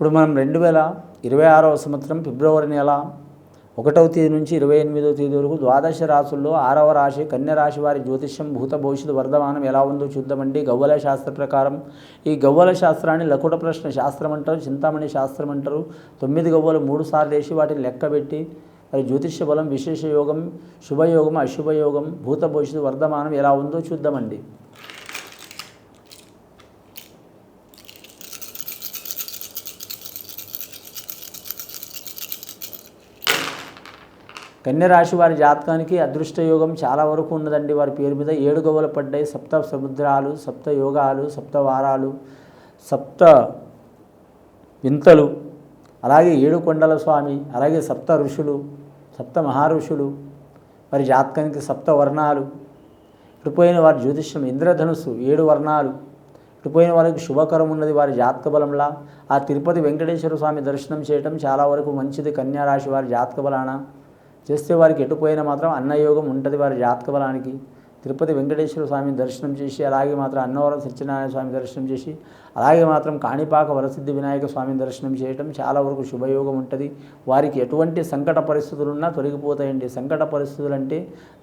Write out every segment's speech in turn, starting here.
ఇప్పుడు మనం రెండు వేల ఇరవై ఆరవ సంవత్సరం ఫిబ్రవరి నెల ఒకటవ తేదీ నుంచి ఇరవై ఎనిమిదవ తేదీ వరకు ద్వాదశ రాశుల్లో ఆరవ రాశి కన్య రాశి వారి జ్యోతిష్యం భూత భవిష్యత్తు వర్ధమానం ఎలా ఉందో చూద్దామండి. గవ్వల శాస్త్ర ప్రకారం ఈ గవ్వల శాస్త్రాన్ని లకుట ప్రశ్న శాస్త్రం అంటారు చింతామణి శాస్త్రం అంటారు. తొమ్మిది గవ్వలు మూడు సార్లు వేసి వాటిని లెక్కబెట్టి మరి జ్యోతిష్య బలం విశేష యోగం శుభయోగం అశుభయోగం భూత భవిష్యత్తు వర్ధమానం ఎలా ఉందో చూద్దామండి. కన్యరాశి వారి జాతకానికి అదృష్ట యోగం చాలా వరకు ఉన్నదండి. వారి పేరు మీద ఏడు గవ్వలు పడ్డాయి. సప్త సముద్రాలు సప్త యోగాలు సప్త వారాలు సప్త వింతలు అలాగే ఏడు కొండల స్వామి అలాగే సప్త ఋషులు సప్త మహారుషులు వారి జాతకానికి సప్త వర్ణాలు ఇటుపోయిన వారి జ్యోతిష్యం ఇంద్రధనుస్సు ఏడు వర్ణాలు ఇటుపోయిన వారికి శుభకరం ఉన్నది వారి జాతక బలంలా. ఆ తిరుపతి వెంకటేశ్వర స్వామి దర్శనం చేయటం చాలా వరకు మంచిది. కన్యారాశి వారి జాతక బలాన చేస్తే వారికి ఎటుపోయినా మాత్రం అన్నయోగం ఉంటుంది వారి జాతక బలానికి తిరుపతి వెంకటేశ్వర స్వామి దర్శనం చేసి అలాగే మాత్రం అన్నవరం సత్యనారాయణ స్వామి దర్శనం చేసి అలాగే మాత్రం కాణిపాక వరసిద్ధి వినాయక స్వామి దర్శనం చేయటం చాలా వరకు శుభయోగం ఉంటుంది. వారికి ఎటువంటి సంకట పరిస్థితులు ఉన్నా తొలగిపోతాయండి. సంకట పరిస్థితులు అంటే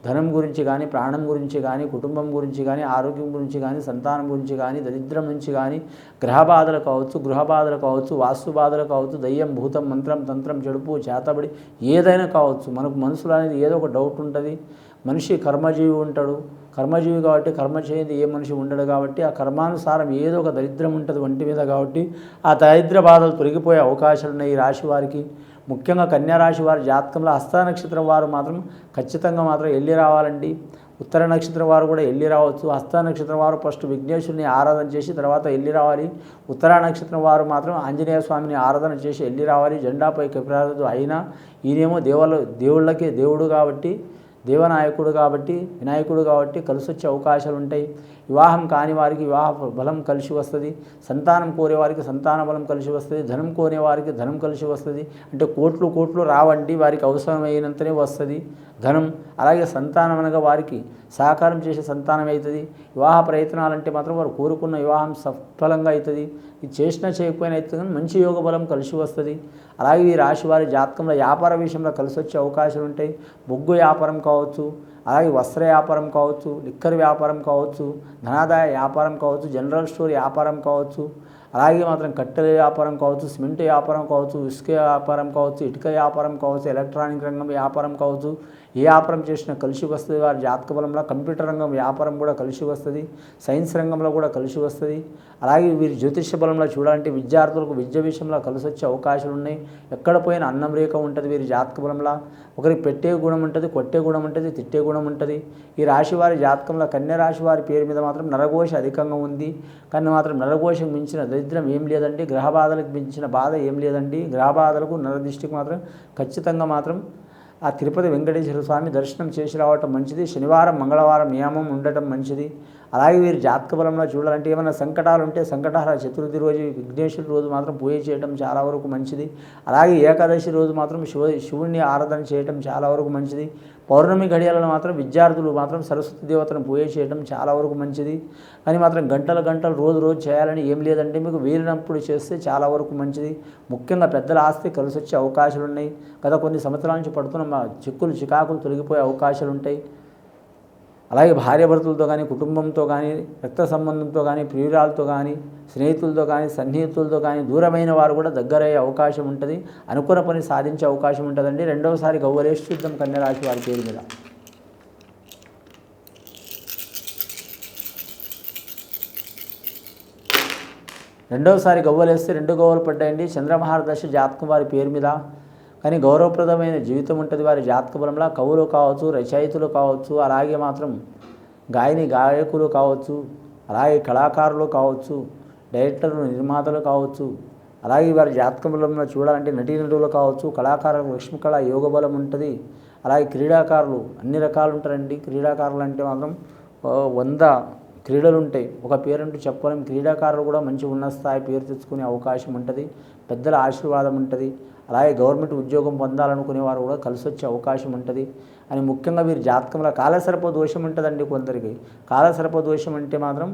ధనం గురించి కానీ ప్రాణం గురించి కానీ కుటుంబం గురించి కానీ ఆరోగ్యం గురించి కానీ సంతానం గురించి కానీ దరిద్రం నుంచి కానీ గ్రహ బాధలు కావచ్చు గృహ బాధలు కావచ్చు వాస్తు బాధలు కావచ్చు దయ్యం భూతం మంత్రం తంత్రం చెడుపు చేతబడి ఏదైనా కావచ్చు. మనకు మనసులో అనేది ఏదో ఒక డౌట్ ఉంటుంది. మనిషి కర్మజీవి ఉంటాడు. కర్మజీవి కాబట్టి కర్మ చేయని ఏ మనిషి ఉండడు కాబట్టి ఆ కర్మానుసారం ఏదో ఒక దరిద్రం ఉంటుంది వంటి మీద కాబట్టి ఆ దరిద్ర బాధలు తొలగిపోయే అవకాశాలు ఉన్నాయి ఈ రాశి వారికి. ముఖ్యంగా కన్యా రాశి వారి జాతకంలో హస్త నక్షత్రం వారు మాత్రం ఖచ్చితంగా మాత్రం వెళ్ళి రావాలండి. ఉత్తర నక్షత్రం వారు కూడా వెళ్ళి రావచ్చు. హస్త నక్షత్రం వారు ఫస్ట్ విఘ్నేశ్వరుని ఆరాధన చేసి తర్వాత వెళ్ళి రావాలి. ఉత్తర నక్షత్రం వారు మాత్రం ఆంజనేయ స్వామిని ఆరాధన చేసి వెళ్ళి రావాలి. జెండాపై కపిరాజు అయినా ఈయనేమో దేవుళ్ళ దేవుళ్ళకే దేవుడు కాబట్టి దేవనాయకుడు కాబట్టి వినాయకుడు కాబట్టి కలిసి వచ్చే అవకాశాలు ఉంటాయి వివాహం కాని వారికి వివాహ బలం కలిసి వస్తుంది. సంతానం కోరే వారికి సంతాన బలం కలిసి వస్తుంది. ధనం కోరే వారికి ధనం కలిసి వస్తుంది. అంటే కోట్లు కోట్లు రావండి వారికి అవసరమైనంతనే వస్తుంది ధనం. అలాగే సంతానం అనగా వారికి సహకారం చేసే సంతానం అవుతుంది వివాహ ప్రయత్నాలంటే మాత్రం వారు కోరుకున్న వివాహం సఫలంగా అవుతుంది ఇది చేసినా చేయకపోయినా అవుతుంది కానీ మంచి యోగ బలం కలిసి వస్తుంది. అలాగే ఈ రాశి వారి జాతకంలో వ్యాపార విషయంలో కలిసి వచ్చే అవకాశాలు ఉంటాయి. బొగ్గు వ్యాపారం కావచ్చు అలాగే వస్త్ర వ్యాపారం కావచ్చు లిక్కర్ వ్యాపారం కావచ్చు ధనాదాయ వ్యాపారం కావచ్చు జనరల్ స్టోర్ వ్యాపారం కావచ్చు అలాగే మాత్రం కట్టెల వ్యాపారం కావచ్చు సిమెంట్ వ్యాపారం కావచ్చు ఇసుక వ్యాపారం కావచ్చు ఇటుక వ్యాపారం కావచ్చు ఎలక్ట్రానిక్ రంగం వ్యాపారం కావచ్చు వ్యాపారం చేసినా కలిసి వస్తుంది. వారి జాతక బలంలో కంప్యూటర్ రంగం వ్యాపారం కూడా కలిసి వస్తుంది. సైన్స్ రంగంలో కూడా కలిసి వస్తుంది. అలాగే వీరి జ్యోతిష బలంలో చూడాలంటే విద్యార్థులకు విద్య విషయంలో కలిసి వచ్చే అవకాశాలు ఉన్నాయి. ఎక్కడ పోయిన అన్నం రేఖ ఉంటుంది వీరి జాతక బలంలో. ఒకరికి పెట్టే గుణం ఉంటుంది కొట్టే గుణం ఉంటుంది తిట్టే గుణం ఉంటుంది. ఈ రాశి వారి జాతకంలో కన్య రాశి వారి పేరు మీద మాత్రం నరఘోష అధికంగా ఉంది. కానీ మాత్రం నరఘోషం మించిన దరిద్రం ఏం లేదండి. గ్రహ బాధలకు మించిన బాధ ఏం లేదండి. గ్రహ బాధలకు నరదృష్టికి మాత్రం ఖచ్చితంగా మాత్రం ఆ తిరుపతి వెంకటేశ్వర స్వామి దర్శనం చేసి రావటం మంచిది. శనివారం మంగళవారం నియమం ఉండటం మంచిది. అలాగే వీరి జాతక బలంలో చూడాలంటే ఏమైనా సంకటాలు ఉంటే సంకటాల చతుర్థి రోజు విఘ్నేశ్వరి రోజు మాత్రం పూజ చేయడం చాలా వరకు మంచిది. అలాగే ఏకాదశి రోజు మాత్రం శివ శివుణ్ణి ఆరాధన చేయడం చాలా వరకు మంచిది. పౌర్ణమి గడియలలో మాత్రం విద్యార్థులు మాత్రం సరస్వతి దేవతను పూజ చేయడం చాలా వరకు మంచిది. కానీ మాత్రం గంటల గంటలు రోజు రోజు చేయాలని ఏం లేదంటే మీకు వీలినప్పుడు చేస్తే చాలా వరకు మంచిది. ముఖ్యంగా పెద్దల ఆస్తి కలిసి వచ్చే అవకాశాలు ఉన్నాయి గత కొన్ని సంవత్సరాల నుంచి పడుతున్న మా చిక్కులు చికాకులు తొలగిపోయే అవకాశాలు ఉంటాయి అలాగే భార్యాభర్తలతో కానీ కుటుంబంతో కానీ రక్త సంబంధంతో కానీ ప్రియురాలతో కానీ స్నేహితులతో కానీ సన్నిహితులతో కానీ దూరమైన వారు కూడా దగ్గరయ్యే అవకాశం ఉంటుంది. అనుకున్న పని సాధించే అవకాశం ఉంటుందండి. రెండవసారి గౌవలేష్ యుద్ధం కన్యరాశి వారి పేరు మీద. రెండవసారి గవ్వలేస్తే రెండు గవ్వలు పడ్డాయండి. చంద్రమహారదశ జాతకం వారి పేరు మీద. కానీ గౌరవప్రదమైన జీవితం ఉంటుంది. వారి జాతక బలంలో కవులు కావచ్చు రచయితలు కావచ్చు అలాగే మాత్రం గాయని గాయకులు కావచ్చు అలాగే కళాకారులు కావచ్చు డైరెక్టర్లు నిర్మాతలు కావచ్చు అలాగే వారి జాతక బలంలో చూడాలంటే నటీనటులు కావచ్చు కళాకారులకు లక్ష్మికళ యోగ బలం ఉంటుంది అలాగే క్రీడాకారులు అన్ని రకాలు ఉంటారండి. క్రీడాకారులు అంటే మాత్రం వంద క్రీడలు ఉంటాయి. ఒక పేరంటూ చెప్పలేం. క్రీడాకారులు కూడా మంచి ఉన్న స్థాయి పేరు తెచ్చుకునే అవకాశం ఉంటుంది. పెద్దల ఆశీర్వాదం ఉంటుంది. అలాగే గవర్నమెంట్ ఉద్యోగం పొందాలనుకునే వారు కూడా కలిసి వచ్చే అవకాశం ఉంటుంది. అని ముఖ్యంగా వీరి జాతకంలో కాలసర్ప దోషం ఉంటుందండి కొందరికి. కాలసర్ప దోషం అంటే మాత్రం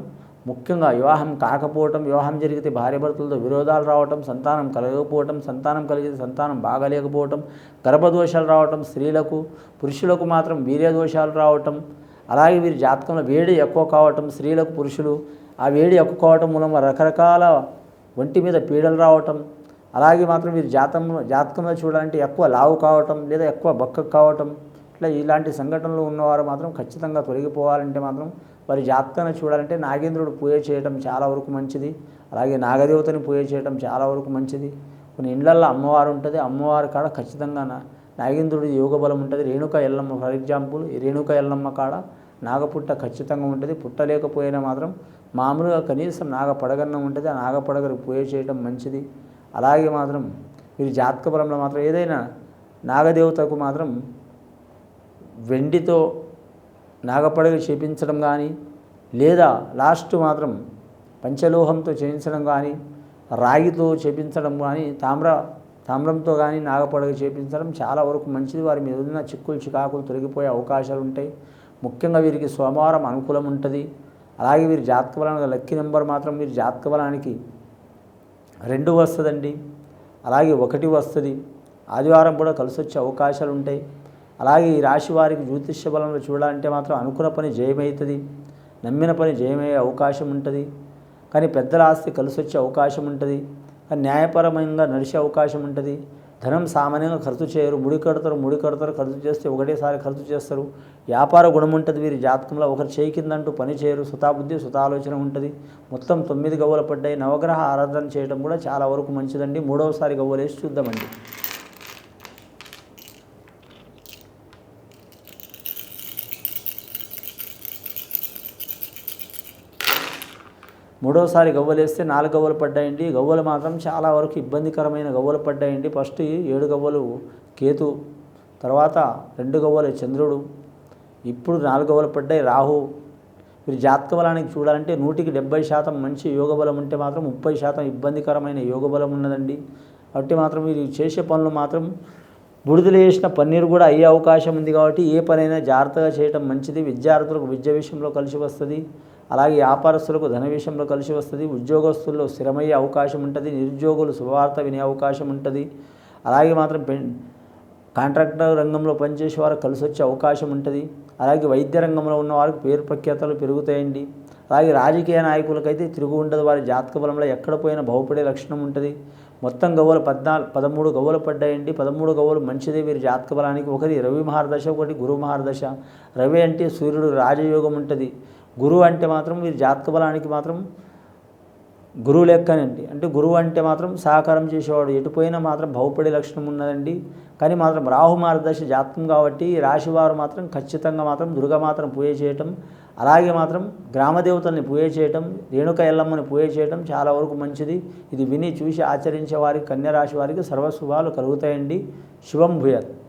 ముఖ్యంగా వివాహం కాకపోవటం వివాహం జరిగితే భార్యభర్తలతో విరోధాలు రావటం సంతానం కలగకపోవటం సంతానం కలిగితే సంతానం బాగలేకపోవటం గర్భదోషాలు రావటం స్త్రీలకు పురుషులకు మాత్రం వీర్యదోషాలు రావటం అలాగే వీరి జాతకంలో వేడి ఎక్కువ కావటం స్త్రీలకు పురుషులు ఆ వేడి ఎక్కువ కావటం మూలంగా రకరకాల ఒంటి మీద పీడలు రావటం అలాగే మాత్రం మీరు జాతకంలో జాతకంలో చూడాలంటే ఎక్కువ లావు కావటం లేదా ఎక్కువ బక్క కావటం ఇట్లా ఇలాంటి సంఘటనలు ఉన్నవారు మాత్రం ఖచ్చితంగా తొలగిపోవాలంటే మాత్రం వారి జాతకాన్ని చూడాలంటే నాగేంద్రుడు పూజ చేయడం చాలా వరకు మంచిది. అలాగే నాగదేవతని పూజ చేయడం చాలా వరకు మంచిది. కొన్ని ఇండ్లల్లో అమ్మవారు ఉంటుంది అమ్మవారి కాడ ఖచ్చితంగా నాగేంద్రుడి యోగ బలం ఉంటుంది. రేణుక ఎల్లమ్మ ఫర్ ఎగ్జాంపుల్ రేణుక ఎల్లమ్మ కాడ నాగపుట్ట ఖచ్చితంగా ఉంటుంది. పుట్టలేకపోయినా మాత్రం మామూలుగా కనీసం నాగపడగన్న ఉంటుంది. ఆ నాగపడగరు పూజ చేయడం మంచిది. అలాగే మాత్రం మీరు జాతకపరంలో మాత్రం ఏదైనా నాగదేవతకు మాత్రం వెండితో నాగపడగలు చేపించడం కానీ లేదా లాస్ట్ మాత్రం పంచలోహంతో చేయించడం కానీ రాగితో చేపించడం కానీ తామ్ర తామ్రంతో కానీ నాగపడగ చేపించడం చాలా వరకు మంచిది. వారి మీద ఉన్న చిక్కులు చికాకులు తొలగిపోయే అవకాశాలు ఉంటాయి. ముఖ్యంగా వీరికి సోమవారం అనుకూలం ఉంటుంది. అలాగే వీరి జాతక బలానికి లక్కీ నెంబర్ మాత్రం వీరి జాతక బలానికి రెండు వస్తుందండి. అలాగే ఒకటి వస్తుంది. ఆదివారం కూడా కలిసి వచ్చే అవకాశాలు ఉంటాయి అలాగే ఈ రాశి వారికి జ్యోతిష్య బలంలో చూడాలంటే మాత్రం అనుకున్న పని జయమవుతుంది నమ్మిన పని జయమయ్యే అవకాశం ఉంటుంది కానీ పెద్దల ఆస్తి కలిసి వచ్చే అవకాశం ఉంటుంది కానీ న్యాయపరమంగా నడిచే అవకాశం ఉంటుంది ధనం సామాన్యంగా ఖర్చు చేయరు. ముడి కడతారు ముడి కడతారు ఖర్చు చేస్తే ఒకటేసారి ఖర్చు చేస్తారు. వ్యాపార గుణం ఉంటుంది వీరి జాతకంలో. ఒకరు చేయి కిందంటూ పని చేయరు. సుతాబుద్ధి సుతాలోచన ఉంటుంది. మొత్తం తొమ్మిది గవ్వలు పడ్డాయి. నవగ్రహ ఆరాధన చేయడం కూడా చాలా వరకు మంచిదండి. మూడవసారి గవ్వలేసి చూద్దామండి. మూడోసారి గవ్వలేస్తే నాలుగు గవ్వలు పడ్డాయండి. గవ్వలు మాత్రం చాలా వరకు ఇబ్బందికరమైన గవ్వలు పడ్డాయండి. ఫస్ట్ ఏడు గవ్వలు కేతు తర్వాత రెండు గవ్వలు చంద్రుడు ఇప్పుడు నాలుగు గవ్వలు పడ్డాయి రాహు. మీరు జాతక బలానికి చూడాలంటే నూటికి డెబ్బై శాతం మంచి యోగ బలం ఉంటే మాత్రం ముప్పై శాతం ఇబ్బందికరమైన యోగ బలం ఉన్నదండి. కాబట్టి మాత్రం మీరు చేసే పనులు మాత్రం బుడిదలు వేసిన పన్నీరు కూడా అయ్యే అవకాశం ఉంది కాబట్టి ఏ పనైనా జాగ్రత్తగా చేయటం మంచిది. విద్యార్థులకు విద్య విషయంలో కలిసి వస్తుంది. అలాగే వ్యాపారస్తులకు ధన విషయంలో కలిసి వస్తుంది ఉద్యోగస్తుల్లో స్థిరమయ్యే అవకాశం ఉంటుంది నిరుద్యోగులు శుభవార్త వినే అవకాశం ఉంటుంది. అలాగే మాత్రం పెన్ కాంట్రాక్టర్ రంగంలో పనిచేసే వారు కలిసి వచ్చే అవకాశం ఉంటుంది. అలాగే వైద్య రంగంలో ఉన్న వారికి పేరు ప్రఖ్యాతలు పెరుగుతాయండి. అలాగే రాజకీయ నాయకులకైతే తిరుగు ఉండదు వారి జాతక బలంలో ఎక్కడ పోయినా బాగుపడే లక్షణం ఉంటుంది. మొత్తం గవ్వలు పద్నాలుగు పదమూడు గవ్వలు పడ్డాయండి. పదమూడు గవ్వలు మంచిదే వీరి జాతక బలానికి ఒకటి రవి మహారదశ ఒకటి గురు మహారదశ. రవి అంటే సూర్యుడు రాజయోగం ఉంటుంది. గురువు అంటే మాత్రం వీరి జాతక బలానికి మాత్రం గురువు లెక్కనండి. అంటే గురువు అంటే మాత్రం సహకారం చేసేవాడు. ఎటుపోయినా మాత్రం బహుపడి లక్షణం ఉన్నదండి. కానీ మాత్రం రాహు మార్గదర్శ జాతకం కాబట్టి రాశివారు మాత్రం ఖచ్చితంగా మాత్రం దుర్గ మాత్రం పూజ చేయటం అలాగే మాత్రం గ్రామదేవతల్ని పూజ చేయటం రేణుక ఎల్లమ్మని పూజ చేయటం చాలా వరకు మంచిది. ఇది విని చూసి ఆచరించే వారికి కన్యరాశి వారికి సర్వశుభాలు కలుగుతాయండి. శుభం భూయత్.